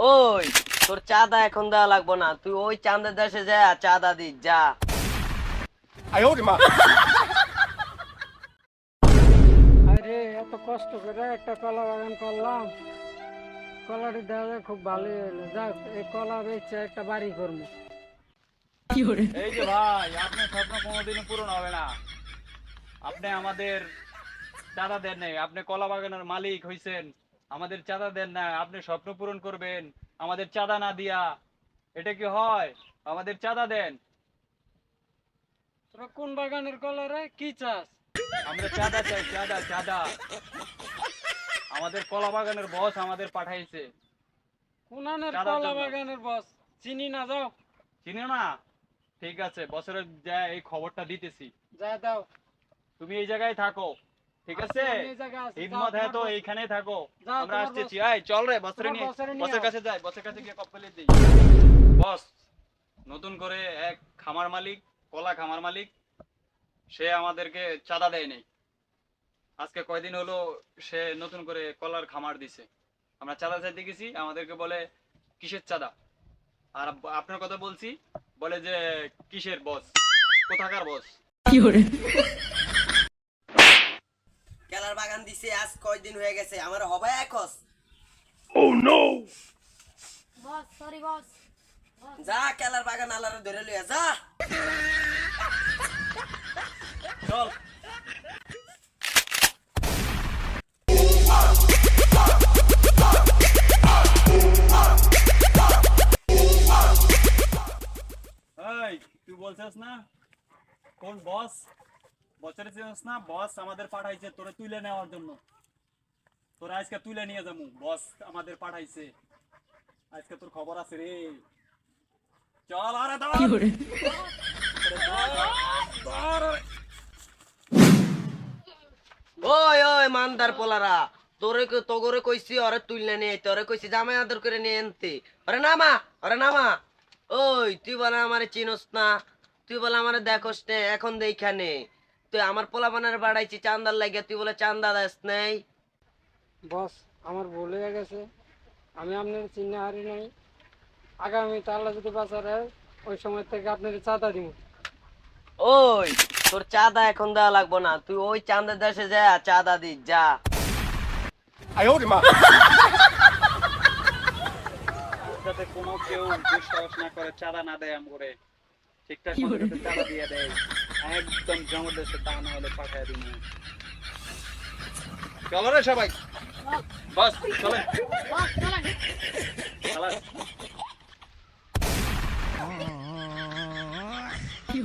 ওই তোর চাঁদা এখন দেওয়া লাগবো না। তুই ওই চাঁদের দেশে যা চাঁদা দি যা। আরে এত কষ্ট করে একটা কলা বাগান করলাম। কলাটি দেওয়া যায় খুব ভালোই হলো। যাক এই কলা বেচে একটা বাড়ি করব। এই যে ভাই আপনার স্বপ্ন কোনোদিনও পূরণ হবে না। আপনি আমাদের চাঁদা নেই আপনি কলা বাগানের মালিক হয়েছেন আমাদের চাঁদা দেন না আপনি স্বপ্ন পূরণ করবেন। আমাদের চাঁদা না দিয়া এটা কি হয়? আমাদের চাঁদা দেন। তোরা কোন বাগানের কলা রে? কি চাস? আমরা চাঁদা চাই চাঁদা চাঁদা। আমাদের কলা বাগানের বস আমাদের পাঠাইছে। কোনানের কলা বাগানের বস? চিনি না যাও। চিনো না? ঠিক আছে বছরের যা এই খবরটা দিতেছি। যা দাও। তুমি এই জায়গায় থাকো। ঠিক আছে? হ্যাঁ তো এইখানেই থাকো। আমরা আসতেছি। চল রে নিয়ে বসের কাছে যাই বসের কাছে গিয়ে কপ্পলে দিই। বস নতুন করে এক খামার মালিক কলা খামার মালিক সে আমাদেরকে চাঁদা দেয় নাই আজকে কয়দিন হলো সে নতুন করে কলার খামার দিছে। আমরা চাঁদা চাইতে গেছি আমাদেরকে বলে কিসের চাঁদা? আর আপনার কথা বলছি বলে যে কিসের বস? কোথাকার বস? কেলার বাগান দিছে আজ কয়দিন হয়ে গেছে? আমার হবে একস। Boss sorry boss. যা কেলার বাগান আলারে ধরে লইয়া যা। চল। তুই বলছিস না? কোন বস? বছরে চিনিস না বস আমাদের পাঠাইছে তোরে তুলে নেওয়ার জন্য। তোরা আজকে তুলে নিয়ে যাব বস আমাদের পাঠাইছে। আজকে তোর খবর আছে রে। চল আরে দাঁড়া। ওই ওই মানদার পোলারা তোরে ক- তোগরে কইছি ওরে তুললে নিয়ে তোরে কইছি জামাই আদর করে নিয়ে আনতে ওরে নামা ওরে নামা। ওই তুই বলে আমারে চিনস না তুই বলে আমারে দেখোস নে এখন দেখানে তুই আমার বানার বাড়াইছি চান্দার লাগিয়া তুই বলে চান্দা দাস নাই। বস আমার ভুল হয়ে গেছে। আমি আপনার চিহ্ন হারি নাই। আগামী আল্লাহ যদি বাঁচারে ওই সময় থেকে আপনার চাঁদা দিব। ওই তোর চাঁদা এখন দেওয়া লাগবো না। তুই ওই চাঁদের দেশে যা চাঁদা দি যা। যাতে কোনো কেউ বিশ্বাস না করে চাঁদা না দেয় আমগরে। ঠিকঠাক চাঁদা দিয়ে দেয়। একদম জমর দেশে তা না হলে পাঠায় দিন। চলো রে সবাই। বাস চলে। কি